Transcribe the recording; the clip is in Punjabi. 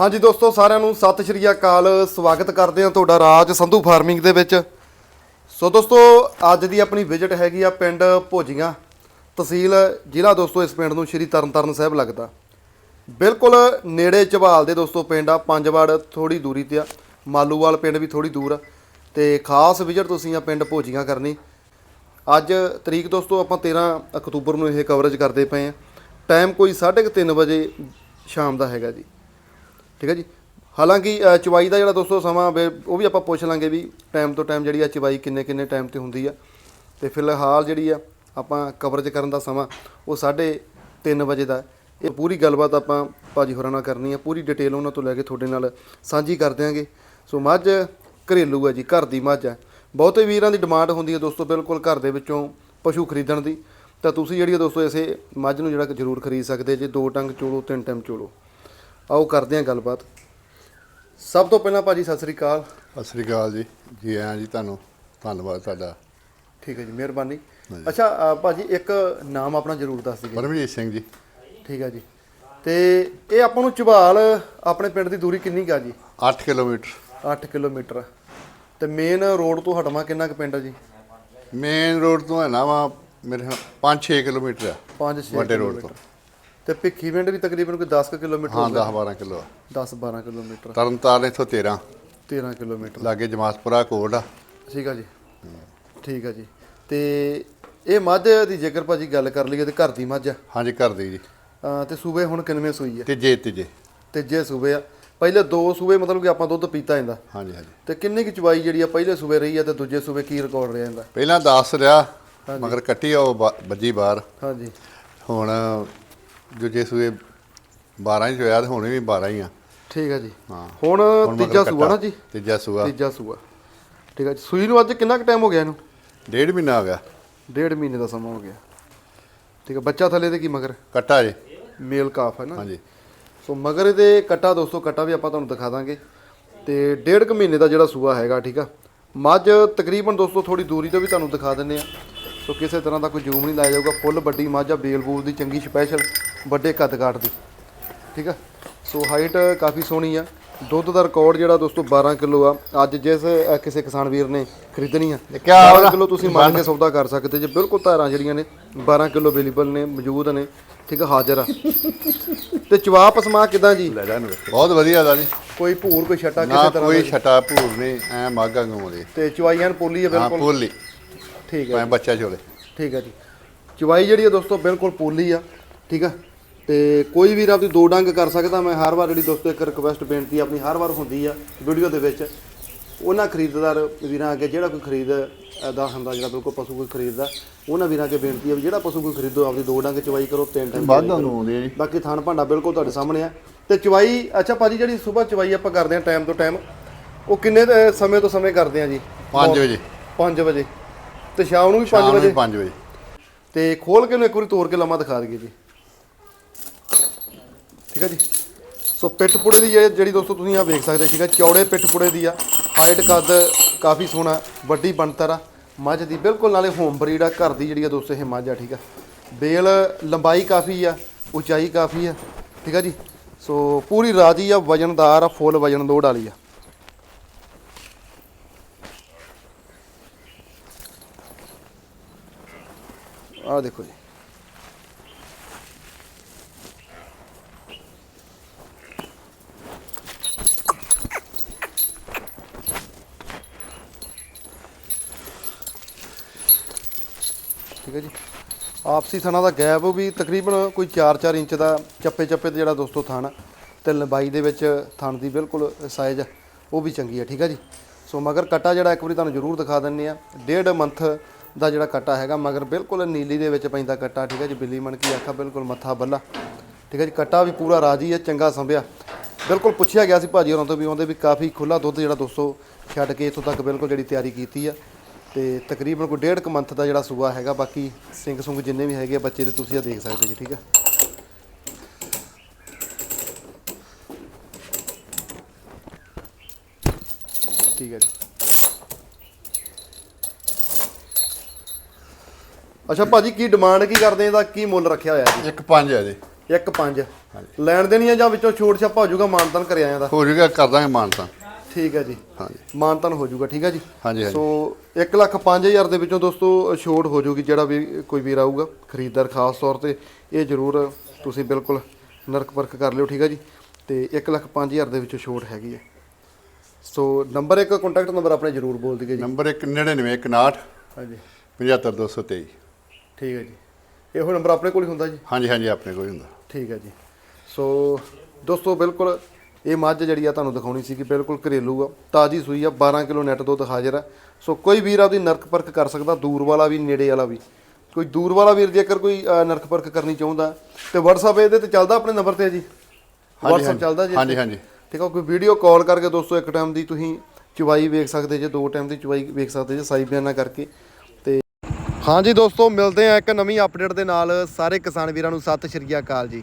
ਹਾਂਜੀ ਦੋਸਤੋ, ਸਾਰਿਆਂ ਨੂੰ ਸਤਿ ਸ਼੍ਰੀ ਅਕਾਲ। ਸਵਾਗਤ ਕਰਦੇ ਹਾਂ ਤੁਹਾਡਾ ਰਾਜ ਸੰਧੂ ਫਾਰਮਿੰਗ ਦੇ ਵਿੱਚ। ਸੋ ਦੋਸਤੋ, ਅੱਜ ਦੀ ਆਪਣੀ ਵਿਜ਼ਿਟ ਹੈਗੀ ਆ ਪਿੰਡ ਭੋਜੀਆਂ। ਤਹਿਸੀਲ ਜ਼ਿਲ੍ਹਾ ਦੋਸਤੋ, ਇਸ ਪਿੰਡ ਨੂੰ ਸ਼੍ਰੀ ਤਰਨਤਾਰਨ ਸਾਹਿਬ ਲੱਗਦਾ। ਬਿਲਕੁਲ ਨੇੜੇ ਝਵਾਲ ਦੇ ਦੋਸਤੋ ਪਿੰਡ ਆ, ਪੰਜਵੜ ਥੋੜੀ ਦੂਰੀ ਤੇ ਆ। ਮਾਲੂਵਾਲ ਪਿੰਡ ਵੀ ਥੋੜੀ ਦੂਰ ਆ। ਤੇ ਖਾਸ ਵਿਜ਼ਿਟ ਤੁਸੀਂ ਆ ਪਿੰਡ ਭੋਜੀਆਂ ਕਰਨੀ। ਅੱਜ ਤਰੀਕ ਦੋਸਤੋ, ਆਪਾਂ 13 ਅਕਤੂਬਰ ਨੂੰ ਇਹ ਕਵਰੇਜ ਕਰਦੇ ਪਏ ਆ। ਟਾਈਮ ਕੋਈ 3:30 ਵਜੇ ਸ਼ਾਮ ਦਾ ਹੈਗਾ ਜੀ। ਠੀਕ ਹੈ ਜੀ। ਹਾਲਾਂਕਿ ਅ, ਚਵਾਈ ਦਾ ਜਿਹੜਾ ਦੋਸਤੋ ਸਮਾਂ ਵੇ- ਉਹ ਵੀ ਆਪਾਂ ਪੁੱਛ ਲਾਂਗੇ ਵੀ ਟਾਈਮ ਤੋਂ ਟਾਈਮ ਜਿਹੜੀ ਆ ਚਵਾਈ ਕਿੰਨੇ ਕਿੰਨੇ ਟਾਈਮ ਤੇ ਹੁੰਦੀ ਆ। ਤੇ ਫਿਲਹਾਲ ਜਿਹੜੀ ਆ ਆਪਾਂ ਕਵਰੇਜ ਕਰਨ ਦਾ ਸਮਾਂ ਉਹ 3:30 ਵਜੇ ਦਾ ਹੈ। ਇਹ ਪੂਰੀ ਗੱਲਬਾਤ ਆਪਾਂ ਭਾਜੀ ਹੋਰਾਂ ਨਾਲ ਕਰਨੀ ਆ। ਪੂਰੀ ਡਿਟੇਲ ਉਹਨਾਂ ਤੋਂ ਲੈ ਕੇ ਤੁਹਾਡੇ ਨਾਲ ਸਾਂਝੀ ਕਰ ਦਿਆਂਗੇ। ਸੋ ਮੱਝ ਘਰੇਲੂ ਹੈ ਜੀ ਘਰ ਦੀ ਮੱਝ ਹੈ ਬਹੁਤੇ ਵੀਰਾਂ ਦੀ ਡਿਮਾਂਡ ਹੁੰਦੀ ਹੈ ਦੋਸਤੋ ਬਿਲਕੁਲ ਘਰ ਦੇ ਵਿੱਚੋਂ ਪਸ਼ੂ ਖਰੀਦਣ ਦੀ। ਤਾਂ ਤੁਸੀਂ ਜਿਹੜੀ ਆ ਦੋਸਤੋ ਇਸੇ ਮੱਝ ਨੂੰ ਜਿਹੜਾ ਕਿ ਜ਼ਰੂਰ ਖਰੀਦ ਸਕਦੇ ਜੇ ਦੋ ਟੰਗ ਚੋਲੋ ਤਿੰਨ ਟਾਈਮ ਚੋਲੋ। ਆਓ ਕਰਦੇ ਹਾਂ ਗੱਲਬਾਤ। ਸਭ ਤੋਂ ਪਹਿਲਾਂ ਭਾਜੀ ਸਤਿ ਸ੍ਰੀ ਅਕਾਲ। ਸਤਿ ਸ੍ਰੀ ਅਕਾਲ ਜੀ। ਜੀ ਆਇਆਂ ਜੀ ਤੁਹਾਨੂੰ ਧੰਨਵਾਦ ਤੁਹਾਡਾ। ਠੀਕ ਹੈ ਜੀ ਮਿਹਰਬਾਨੀ। ਅੱਛਾ ਅ, ਭਾਜੀ ਇੱਕ ਨਾਮ ਆਪਣਾ ਜ਼ਰੂਰ ਦੱਸ ਦਿਓ। ਪਰਮਜੀਤ ਸਿੰਘ ਜੀ। ਠੀਕ ਹੈ ਜੀ। ਤੇ ਇਹ ਆਪਾਂ ਨੂੰ ਝਬਾਲ ਆਪਣੇ ਪਿੰਡ ਦੀ ਦੂਰੀ ਕਿੰਨੀ ਕਾ ਜੀ? 8 ਕਿਲੋਮੀਟਰ। 8 ਕਿਲੋਮੀਟਰ। ਤੇ ਮੇਨ ਰੋਡ ਤੋਂ ਹਟਵਾ ਕਿੰਨਾ ਕੁ ਪਿੰਡ ਹੈ ਜੀ? ਮੇਨ ਰੋਡ ਤੋਂ ਹੈ ਨਾ ਵਾ ਮੇਰੇ 5-6 ਕਿਲੋਮੀਟਰ ਆ। 5-6 ਵੱਡੇ road ਤੋਂ। ਤੇ ਭਿੱਖੀ ਪਿੰਡ ਵੀ ਤਕਰੀਬਨ ਕੋਈ 10 ਕੁ ਕਿਲੋਮੀਟਰ ਹਾਂ ਹੋਊਗਾ 10-12 ਕਿਲੋ 10-12 ਕਿਲੋਮੀਟਰ। ਤਰਨਤਾਰਨ ਇੱਥੋਂ 13 13 ਕਿਲੋਮੀਟਰ। ਲਾਗੇ ਜਮਾਤਪੁਰਾ ਕੋਟ ਆ। ਠੀਕ ਆ ਜੀ। ਠੀਕ ਆ ਜੀ। ਤੇ ਇਹ ਮੱਝ ਦੀ ਜੇਕਰ ਭਾਜੀ ਗੱਲ ਕਰ ਲਈਏ ਤੇ ਘਰ ਦੀ ਮੱਝ ਆ। ਹਾਂਜੀ ਘਰ ਦੀ ਜੀ। ਤੇ ਸੂਬੇ ਹੁਣ ਕਿੰਨਵੇਂ ਸੂਈ ਆ? ਤੀਜੇ ਤੀਜੇ। ਤੀਜੇ ਸੂਬੇ ਆ। ਪਹਿਲੇ ਦੋ ਸੂਬੇ ਮਤਲਬ ਕਿ ਆਪਾਂ ਦੁੱਧ ਪੀਤਾ ਜਾਂਦਾ। ਹਾਂਜੀ ਹਾਂਜੀ। ਤੇ ਕਿੰਨੀ ਕੁ ਚਵਾਈ ਜਿਹੜੀ ਆ ਪਹਿਲੇ ਸੂਬੇ ਰਹੀ ਆ ਤੇ ਦੂਜੇ ਸੂਬੇ ਕੀ ਰਿਕਾਰਡ ਰਿਹਾ ਜਾਂਦਾ ਪਹਿਲਾਂ 10 ਰਿਹਾ ਮਗਰ ਕੱਟੀ ਆ ਉਹ ਬਾ- ਵੱਜੀ ਬਾਹਰ। ਹਾਂਜੀ। ਹੁਣ ਦੂਜੇ ਸੂਏ 12 ਹੀ ਹੋਇਆ ਤੇ ਹੁਣ ਵੀ 12 ਹੀ ਆ। ਠੀਕ ਆ ਜੀ। ਹਾਂ। ਹੁਣ ਤੀਜਾ ਸੂਆ ਨਾ। ਜੀ? ਤੀਜਾ ਸੂਆ। ਤੀਜਾ ਸੂਆ। ਠੀਕ ਆ ਜੀ। ਸੂਈ ਨੂੰ ਅੱਜ ਕਿੰਨਾ ਕੁ ਟਾਈਮ ਹੋ ਗਿਆ ਇਹਨੂੰ? ਡੇਢ ਮਹੀਨਾ ਹੋ ਗਿਆ। ਡੇਢ ਮਹੀਨੇ ਦਾ ਸਮਾਂ ਹੋ ਗਿਆ। ਠੀਕ ਆ। ਬੱਚਾ ਥੱਲੇ ਤੇ ਕੀ ਮਗਰ? ਕੱਟਾ ਜੀ। ਮੇਲ ਕਾਫ ਹੈ ਨਾ? ਹਾਂਜੀ। ਸੋ ਮਗਰ ਇਹਦੇ ਕੱਟਾ ਦੋਸਤੋ ਕੱਟਾ ਵੀ ਆਪਾਂ ਤੁਹਾਨੂੰ ਦਿਖਾ ਦਾਂਗੇ। ਤੇ ਡੇਢ ਕੁ ਮਹੀਨੇ ਦਾ ਜਿਹੜਾ ਸੂਆ ਹੈਗਾ ਠੀਕ ਆ। ਮੱਝ ਤਕਰੀਬਨ ਦੋਸਤੋ ਥੋੜੀ ਦੂਰੀ ਤੋਂ ਵੀ ਤੁਹਾਨੂੰ ਦਿਖਾ ਦਿੰਨੇ ਆ। ਸੋ ਕਿਸੇ ਤਰ੍ਹਾਂ ਦਾ ਕੋਈ ਜ਼ੂਮ ਨਹੀਂ ਲਾਇਆ ਜਾਊਗਾ ਫੁੱਲ ਵੱਡੀ ਮੱਝ ਆ ਬੇਲ ਬੂਲ ਦੀ ਚੰਗੀ ਸਪੈਸ਼ਲ ਵੱਡੇ ਕੱਦ ਕਾਠ ਦੀ। ਠੀਕ ਆ? ਸੋ ਹਾਈਟ ਕਾਫੀ ਸੋਹਣੀ ਆ। ਦੁੱਧ ਦਾ ਰਿਕਾਰਡ ਜਿਹੜਾ ਦੋਸਤੋ 12 ਕਿਲੋ ਆ। ਅੱਜ ਜਿਸ ਕਿਸੇ ਕਿਸਾਨ ਵੀਰ ਨੇ ਖਰੀਦਣੀ ਆ ਕਿਆ 12 ਉਹਦਾ? ਕਿਲੋ ਤੁਸੀਂ ਮੰਨ ਕੇ ਸੌਦਾ ਕਰ ਸਕਦੇ ਜੇ। ਬਿਲਕੁਲ ਧਾਰਾਂ ਜਿਹੜੀਆਂ ਨੇ 12 ਕਿਲੋ ਅਵੇਲੇਬਲ ਨੇ ਮੌਜੂਦ ਨੇ। ਠੀਕ ਆ? ਹਾਜ਼ਰ ਆ। ਤੇ ਚਵਾਪ ਸਮਾ ਕਿਦਾਂ ਜੀ? ਬਹੁਤ ਵਧੀਆ ਦਾ ਜੀ ਕੋਈ ਭੂਰ ਕੋਈ ਛੱਟਾ ਕਿਸੇ ਤਰ੍ਹਾਂ ਕੋਈ ਛਟਾ ਭੂਰ ਨਹੀਂ ਐ ਮਾਗਾ ਗਾਉਂਦੇ ਤੇ ਚਵਾਈਆਂ ਪੋਲੀ ਹੈ ਹਾਂ ਬਿਲਕੁਲ? ਪੋਲੀ। ਠੀਕ ਹੈ ਬੱਚਾ ਛੋਲੇ ਠੀਕ ਹੈ ਜੀ। ਚਵਾਈ ਜਿਹੜੀ ਹੈ ਦੋਸਤੋ ਬਿਲਕੁਲ ਪੋਲੀ ਆ ਠੀਕ ਆ? ਤੇ ਕੋਈ ਵੀਰ ਆਪਦੀ ਦੋ ਡੰਗ ਕਰ ਸਕਦਾ ਮੈਂ ਹਰ ਵਾਰ ਜਿਹੜੀ ਦੋਸਤੋ ਇੱਕ ਰਿਕਵੈਸਟ ਬੇਨਤੀ ਆਪਣੀ ਹਰ ਵਾਰ ਹੁੰਦੀ ਆ ਵੀਡੀਓ ਦੇ ਵਿੱਚ। ਉਹਨਾਂ ਖਰੀਦਦਾਰ ਵੀਰਾਂ ਅੱਗੇ ਜਿਹੜਾ ਕੋਈ ਖਰੀਦ ਦਾ ਹੁੰਦਾ ਜਿਹੜਾ ਬਿਲਕੁਲ ਪਸ਼ੂ ਕੋਈ ਖਰੀਦਦਾ ਉਹਨਾਂ ਵੀਰਾਂ ਅੱਗੇ ਬੇਨਤੀ ਆ ਵੀ ਜਿਹੜਾ ਪਸ਼ੂ ਕੋਈ ਖਰੀਦੋ ਆਪਦੀ ਦੋ ਡੰਗ ਚਵਾਈ ਕਰੋ ਤਿੰਨ ਟਾਈਮ ਵਾਧਾ ਨੂੰ ਆਉਂਦੇ ਆ ਜੀ। ਬਾਕੀ ਥਣ ਭਾਂਡਾ ਬਿਲਕੁਲ ਤੁਹਾਡੇ ਸਾਹਮਣੇ ਆ। ਤੇ ਚਵਾਈ ਅੱਛਾ ਭਾਜੀ ਜਿਹੜੀ ਸਵੇਰ ਚਵਾਈ ਆਪਾਂ ਕਰਦੇ ਆ ਟਾਈਮ ਤੋਂ ਟਾਈਮ ਉਹ ਕਿੰਨੇ ਸਮੇਂ ਤੋਂ ਸਮੇਂ ਕਰਦੇ ਆ ਜੀ? 5 ਵਜੇ। 5 ਵਜੇ। ਤੇ ਸ਼ਾਮ ਨੂੰ ਵੀ 5 ਸ਼ਾਮ ਵਜੇ ਨੂੰ 5 ਵਜੇ। ਤੇ ਖੋਲ ਕੇ ਨੂੰ ਇੱਕ ਵਾਰੀ ਤੋੜ ਕੇ ਲੰਮਾ ਦਿਖਾ ਦਈਏ ਜੀ। ਠੀਕ ਹੈ ਜੀ? ਸੋ ਪਿੱਠ ਪੁੜੇ ਦੀ ਜਿਹੜੀ ਦੋਸਤੋ ਤੁਸੀਂ ਆ ਵੇਖ ਸਕਦੇ ਠੀਕ ਹੈ ਚੌੜੇ ਪਿੱਠ ਪੁੜੇ ਦੀ ਆ। ਹਾਈਟ ਕੱਦ ਕਾਫੀ ਸੋਹਣਾ ਵੱਡੀ ਬਣਤਰ ਆ। ਮੱਝ ਦੀ ਬਿਲਕੁਲ ਨਾਲੇ ਹੋਮ ਬਰੀਡ ਆ ਘਰ ਦੀ ਜਿਹੜੀ ਆ ਦੋਸਤੋ ਇਹ ਮੱਝ ਆ ਠੀਕ ਆ। ਬੇਲ ਲੰਬਾਈ ਕਾਫੀ ਆ ਉਚਾਈ ਕਾਫੀ ਆ ਠੀਕ ਆ ਜੀ? ਸੋ ਪੂਰੀ ਰਾਜੀ ਆ ਵਜਨਦਾਰ ਆ ਫੁੱਲ ਵਜਨ ਲੋਡ ਵਾਲੀ ਆ। ਆਹ ਦੇਖੋ ਜੀ। ਠੀਕ ਹੈ ਜੀ। ਆਪਸੀ ਥਣਾ ਦਾ ਗੈਪ ਵੀ ਤਕਰੀਬਨ ਕੋਈ 4-4 ਇੰਚ ਦਾ ਚੱਪੇ ਚੱਪੇ ਤੇ ਜਿਹੜਾ ਦੋਸਤੋ ਥਣ ਆ, ਤੇ ਲੰਬਾਈ ਦੇ ਵਿੱਚ ਥਣ ਦੀ ਬਿਲਕੁਲ ਸਾਈਜ਼ ਉਹ ਵੀ ਚੰਗੀ ਹੈ ਠੀਕ ਹੈ ਜੀ। ਸੋ ਮਗਰ ਕਟਾ ਜਿਹੜਾ ਇੱਕ ਵਾਰੀ ਤੁਹਾਨੂੰ ਜ਼ਰੂਰ ਦਿਖਾ ਦਿੰਨੇ ਆ ਡੇਢ ਮੰਥ ਦਾ ਜਿਹੜਾ ਕੱਟਾ ਹੈਗਾ, ਮਗਰ ਬਿਲਕੁਲ ਨੀਲੀ ਦੇ ਵਿੱਚ ਪੈਂਦਾ ਕੱਟਾ, ਠੀਕ ਹੈ ਜੀ? ਬਿੱਲੀ ਮਣ ਕੀ ਆਖਾ, ਬਿਲਕੁਲ ਮੱਥਾ ਬੱਲਾ। ਠੀਕ ਹੈ ਜੀ? ਕੱਟਾ ਵੀ ਪੂਰਾ ਰਾਜੀ ਹੈ, ਚੰਗਾ ਸੰਭਿਆ। ਬਿਲਕੁਲ ਪੁੱਛਿਆ ਗਿਆ ਸੀ ਭਾਜੀ ਹੋਰਾਂ ਤੋਂ ਵੀ ਆਉਂਦੇ ਵੀ ਕਾਫੀ ਖੁੱਲਾ ਦੁੱਧ ਜਿਹੜਾ ਦੋਸਤੋ ਛੱਡ ਕੇ ਇੱਥੋਂ ਤੱਕ ਬਿਲਕੁਲ ਜਿਹੜੀ ਤਿਆਰੀ ਕੀਤੀ ਆ। ਤੇ ਤਕਰੀਬਨ ਕੋਈ ਡੇਢ ਕੁ ਮੰਥ ਦਾ ਜਿਹੜਾ ਸੂਆ ਹੈਗਾ, ਬਾਕੀ ਸਿੰਘ ਸੁੰਗ ਜਿੰਨੇ ਵੀ ਹੈਗੇ ਬੱਚੇ ਤੇ ਤੁਸੀਂ ਆ ਦੇਖ ਸਕਦੇ ਜੀ, ਠੀਕ ਆ ਠੀਕ ਹੈ ਜੀ। ਅੱਛਾ ਭਾਜੀ ਕੀ ਡਿਮਾਂਡ ਕੀ ਕਰਦੇ ਇਹਦਾ ਕੀ ਮੁੱਲ ਰੱਖਿਆ ਹੋਇਆ ਜੀ? ਇੱਕ 5 ਹੈ ਜੀ ਇੱਕ ਪੰਜ। ਲੈਣ ਦੇਣੀ ਆ ਜਾਂ ਵਿੱਚੋਂ ਛੋਟ ਛਾਪਾ ਹੋ ਜਾਊਗਾ ਮਾਨਤਨ ਕਰਿਆ ਜਾਂਦਾ? ਹੋ ਜੂਗਾ ਕਰ ਦਾਂਗੇ ਮਾਨਤਾ ਠੀਕ ਹੈ ਜੀ। ਹਾਂਜੀ। ਮਾਨਤਨ ਹੋ ਜਾਊਗਾ ਠੀਕ ਹੈ ਜੀ? ਹਾਂਜੀ ਹਾਂਜੀ। ਸੋ 1 ਲੱਖ 5000 ਦੇ ਵਿੱਚੋਂ ਦੋਸਤੋ ਛੋਟ ਹੋ ਜਾਊਗੀ ਜਿਹੜਾ ਵੀ ਕੋਈ ਵੀਰ ਆਊਗਾ ਖਰੀਦਦਾਰ ਖਾਸ ਤੌਰ ਤੇ। ਇਹ ਜ਼ਰੂਰ ਤੁਸੀਂ ਬਿਲਕੁਲ ਨਰਕ ਪਰਖ ਕਰ ਲਿਓ ਠੀਕ ਹੈ ਜੀ? ਤੇ 1 ਲੱਖ 5000 ਦੇ ਵਿੱਚੋਂ ਛੋਟ ਹੈਗੀ ਹੈ ਸੋ ਨੰਬਰ ਇੱਕ ਕੰਟੈਕਟ ਨੰਬਰ ਆਪਣੇ ਜ਼ਰੂਰ ਬੋਲ ਦਿਓ ਜੀ। ਨੰਬਰ 1 99 61 ਹਾਂਜੀ। 75223 ਠੀਕ ਹੈ ਜੀ। ਇਹੋ ਨੰਬਰ ਆਪਣੇ ਕੋਲ ਹੀ ਹੁੰਦਾ ਜੀ? ਹਾਂਜੀ ਹਾਂਜੀ ਆਪਣੇ ਕੋਲ ਹੀ ਹੁੰਦਾ। ਠੀਕ ਹੈ ਜੀ। ਸੋ ਦੋਸਤੋ ਬਿਲਕੁਲ ਇਹ ਮੱਝ ਜਿਹੜੀ ਆ ਤੁਹਾਨੂੰ ਦਿਖਾਉਣੀ ਸੀ ਕਿ ਬਿਲਕੁਲ ਘਰੇਲੂ ਆ ਤਾਜੀ ਸੂਈ ਆ 12 ਕਿਲੋ ਨੈਟ ਦੁੱਧ ਹਾਜ਼ਰ ਆ। ਸੋ ਕੋਈ ਵੀਰ ਆਪਦੀ ਨਰਕ ਪਰਖ ਕਰ ਸਕਦਾ ਦੂਰ ਵਾਲਾ ਵੀ ਨੇੜੇ ਵਾਲਾ ਵੀ। ਕੋਈ ਦੂਰ ਵਾਲਾ ਵੀਰ ਜੇਕਰ ਕੋਈ ਨਰਕ ਪਰਖ ਕਰਨੀ ਚਾਹੁੰਦਾ ਤੇ WhatsApp ਇਹਦੇ ਤੇ ਚੱਲਦਾ ਆਪਣੇ ਨੰਬਰ ਤੇ ਜੀ? WhatsApp ਚੱਲਦਾ ਜੀ ਹਾਂਜੀ ਹਾਂਜੀ। ਠੀਕ ਆ ਕੋਈ ਵੀਡੀਓ ਕਾਲ ਕਰਕੇ ਦੋਸਤੋ ਇੱਕ ਟਾਈਮ ਦੀ ਤੁਸੀਂ ਚੁਵਾਈ ਵੇਖ ਸਕਦੇ ਜੇ ਦੋ ਟਾਈਮ ਦੀ ਚੁਵਾਈ ਵੇਖ ਸਕਦੇ ਜੇ ਸਾਈ ਬਿਆਨਾ ਕਰਕੇ। ਹਾਂਜੀ ਦੋਸਤੋ, ਮਿਲਦੇ ਆ ਇੱਕ ਨਵੀਂ ਅਪਡੇਟ ਦੇ ਨਾਲ। ਸਾਰੇ ਕਿਸਾਨ ਵੀਰਾਂ ਨੂੰ ਸਤਿ ਸ਼੍ਰੀ ਅਕਾਲ ਜੀ।